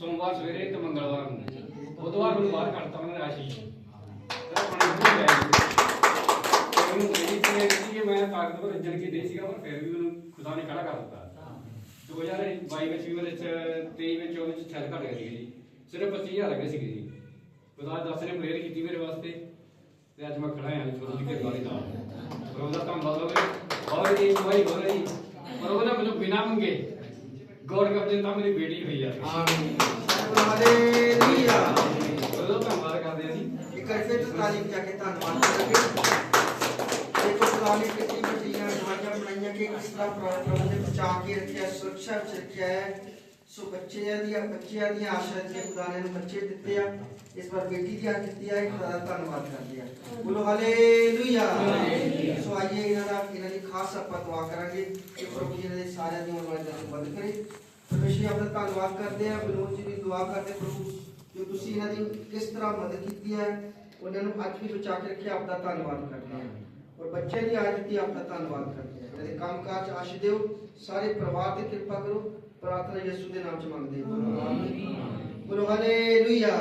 ਸੋਮਵਾਰ ਸਵੇਰੇ ਤੇ ਮੰਗਲਵਾਰ ਨੂੰ। ਬੁੱਧਵਾਰ ਨੂੰ ਬਾਹਰ ਕੱਢਤਾ ਉਹਨਾਂ ਨੇ ਆਸ਼ੀਸ਼ ਤੇ ਮੇਰੀ ਤੇ ਸੀ ਕਿ ਮੈਂ ਤਾਕਤ ਪਰ ਰੱਜਣ ਕੀ ਨਹੀਂ ਸੀਗਾ, ਪਰ ਫਿਰ ਵੀ ਮੈਨੂੰ ਖੁਦਾ ਨੇ ਖੜਾ ਕਰ ਦਿੱਤਾ। 2022 ਵਿੱਚ ਵੀ ਮੇਰੇ 23 ਵਿੱਚ 24 ਵਿੱਚ ਛੱਡ ਘਟ ਗਈ ਜੀ। ਸਿਰਫ 25000 ਰੁਪਏ ਸੀਗੇ ਜੀ। ਖੁਦਾ ਦਾਸ ਨੇ ਪ੍ਰੇਅਰ ਕੀਤੀ ਮੇਰੇ ਵਾਸਤੇ। ਤੇ ਅੱਜ ਮੈਂ ਖੜਾ ਹਾਂ ਛੋਟੀ ਜਿਹੀ ਕਿਰਪਾ ਦੇ ਨਾਲ। ਪਰ ਧੰਨਵਾਦ ਹੋਵੇ ਬਹੁਤ ਹੀ ਦਵਾਈ ਹੋ ਰਹੀ ਪਰ ਉਹਨੇ ਮੈਨੂੰ ਬਿਨਾਂ ਮੰਗੇ ਗੋਡ ਕਬਜਨ ਤਾਂ ਮੇਰੀ ਬੇਟੀ ਹੋਈ ਆ। ਆਮੀਨ। ਹਾਲੇਲੂਇਆ ਉਹਦਾ ਧੰਨਵਾਦ ਕਰਦੇ ਹਾਂ ਜੀ। ਇੱਕ ਵਾਰ ਫਿਰ ਤੋਂ ਤਾਲੀਮ ਜਾ ਕੇ ਧੰਨਵਾਦ ਕਰਾਂਗੇ ਦੇਖੋ ਨੇ ਕਿੰਨੀ ਵੱਡੀਆਂ ਦਵਾਈਆਂ ਬਣਾਈਆਂ ਕਿ ਕਿਸ ਤਰ੍ਹਾਂ ਪ੍ਰਾਣ ਪ੍ਰਭੂ ਨੇ ਬਚਾ ਕੇ ਰੱਖਿਆ ਸੁਰੱਖਿਆ ਰੱਖਿਆ ਹੈ। ਸੋ ਬੱਚਿਆਂ ਦੀਆਂ ਬੱਚਿਆਂ ਦੀਆਂ ਆਸ਼ਾ ਦੀਆਂ ਖੁਦਾ ਨੇ ਬੱਚੇ ਦਿੱਤੇ ਆ। ਇਸ ਵਾਰ ਬੇਟੀ ਦੀ ਆ ਦਿੱਤੀ ਆ ਖੁਦਾ ਦਾ ਧੰਨਵਾਦ ਕਰਦੇ ਆ। ਬੋਲੋ ਹਾਲੇਲੂਇਆ। ਸੋ ਆਈਏ ਇਹਨਾਂ ਦਾ ਇਹਨਾਂ ਦੀ ਖਾਸ ਆਪਾਂ ਦੁਆ ਕਰਾਂਗੇ ਕਿ ਪ੍ਰਭੂ ਜੀ ਇਹਨਾਂ ਦੇ ਸਾਰਿਆਂ ਦੀ ਮਦਦ ਨੂੰ ਬੰਦ ਕਰੇ। ਪਰਮੇਸ਼ਰ ਆਪਣਾ ਧੰਨਵਾਦ ਕਰਦੇ ਆ ਵਿਨੋਦ ਜੀ ਦੀ ਦੁਆ ਕਰਦੇ ਪ੍ਰਭੂ ਜੋ ਤੁਸੀਂ ਇਹਨਾਂ ਦੀ ਕਿਸ ਤਰ੍ਹਾਂ ਮਦਦ ਕੀਤੀ ਹੈ ਉਹਨਾਂ ਨੂੰ ਅੱਜ ਵੀ ਬਚਾ ਕੇ ਰੱਖਿਆ ਆਪਦਾ ਧੰਨਵਾਦ ਕਰਦੇ ਹਾਂ। ਔਰ ਬੱਚੇ ਦੀ ਆਜ ਦੀ ਆਪਦਾ ਧੰਨਵਾਦ ਕਰਦੇ ਹਾਂ। ਇਹਦੇ ਕੰਮ ਕਾਜ ਆਸ਼ ਦਿਓ ਸਾਰੇ ਪਰਿਵਾਰ ਤੇ ਕਿਰਪਾ ਕਰੋ ਪ੍ਰਾਰਥਨਾ ਯਿਸੂ ਦੇ ਨਾਮ ਚ ਮੰਗਦੇ ਹਾਂ। ਆਮੀਨ। ਬੋਲੋ ਹਾਲੇਲੂਇਆ।